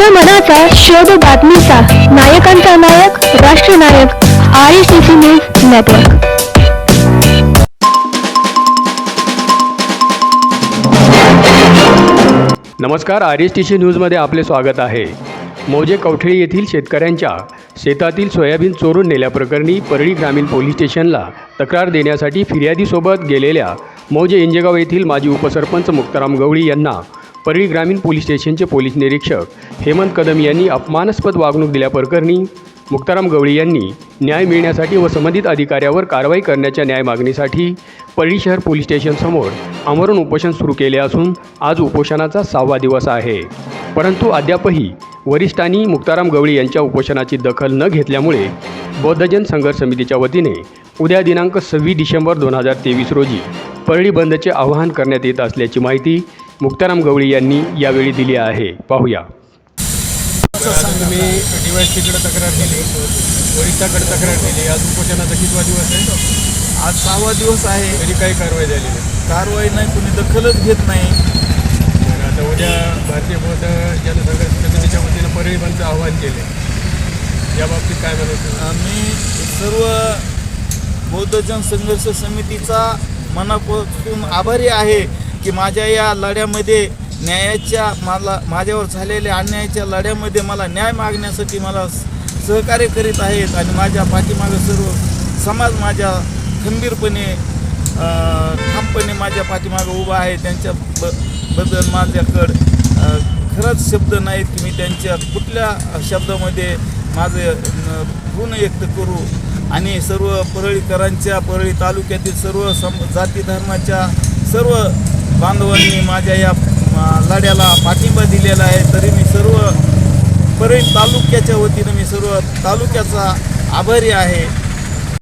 जनमनाचा शोध बातमीचा. नायकांचा नायक राष्ट्रनायक R S T C news network. नमस्कार आर एस टी सी न्यूजमध्ये आपले स्वागत आहे. मौजे कवठळी येथील शेतकऱ्यांच्या शेतातील सोयाबीन चोरून नेल्याप्रकरणी परळी ग्रामीण पोलीस स्टेशनला तक्रार देण्यासाठी फिर्यादीसोबत गेलेल्या मौजे इंजेगाव येथील माजी उपसरपंच मुक्ताराम गवळी यांना परळी ग्रामीण पोलीस स्टेशनचे पोलीस निरीक्षक हेमंत कदम यांनी अपमानास्पद वागणूक दिल्याप्रकरणी मुक्ताराम गवळी यांनी न्याय मिळण्यासाठी व संबंधित अधिकाऱ्यावर कारवाई करण्याच्या न्याय मागणीसाठी परळी शहर पोलीस स्टेशनसमोर आमरण उपोषण सुरू केले असून आज उपोषणाचा सहावा दिवस आहे. परंतु अद्यापही वरिष्ठांनी मुक्ताराम गवळी यांच्या उपोषणाची दखल न घेतल्यामुळे बौद्धजन संघर्ष समितीच्या वतीने उद्या दिनांक सव्वीस डिसेंबर दोन हजार तेवीस रोजी परळी बंदचे आवाहन करण्यात येत असल्याची माहिती मुक्ताराम गवळी यांनी यावेळी दिली आहे. पाहूया. मी तक्रार केली. वरिष्ठाकडे तक्रार केली. आज उपोषणाचा कितवा दिवस आहे? आज सहावा दिवस आहे. तरी काही कारवाई झाली नाही. कारवाई नाही कुणी दखलच घेत नाही. तर आता उद्या भारतीय बौद्ध जनसंघर्ष समितीच्या वतीनं परळी बंदचं आव्हान केले. या बाबतीत काय म्हणायचं आम्ही सर्व बौद्ध जन संघर्ष समितीचा मनापासून आभारी आहे. की माझ्या या लढ्यामध्ये न्यायाच्या मला माझ्यावर झालेल्या अन्यायाच्या लढ्यामध्ये मला न्याय मागण्यासाठी मला सहकार्य करीत आहेत आणि माझ्या पाठीमागं सर्व समाज माझ्या खंबीरपणे ठामपणे माझ्या पाठीमागं उभा आहे. त्यांच्या ब बद्दल माझ्याकडं खरंच शब्द नाहीत की मी त्यांच्या कुठल्या शब्दामध्ये माझे ऋण व्यक्त करू. आणि सर्व परळीकरांच्या परळी तालुक्यातील सर्व सम जाती धर्माच्या सर्व बांधवांनी माझ्या या लढ्याला पाठिंबा दिलेला आहे. तरी मी सर्व परळी तालुक्याच्या वतीनं मी सर्व तालुक्याचा आभारी आहे.